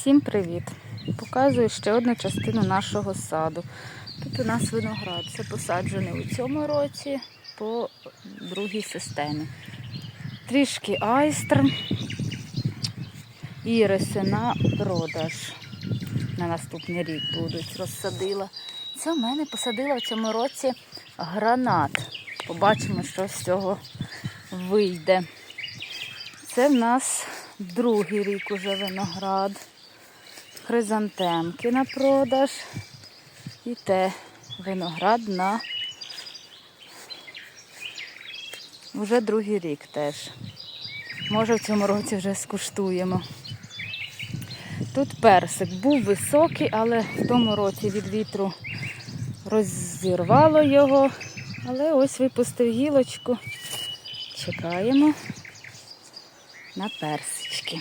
Всім привіт! Показую ще одну частину нашого саду. Тут у нас виноград. Це посаджений у цьому році по другій системі. Трішки айстр, іриси на продаж. На наступний рік будуть. Розсадила. Це в мене посадила в цьому році гранат. Побачимо, що з цього вийде. Це в нас другий рік уже виноград. Хризантемки на продаж. І те виноград на вже другий рік теж. Може в цьому році вже скуштуємо. Тут персик був високий, але в тому році від вітру розірвало його. Але ось випустив гілочку. Чекаємо на персички.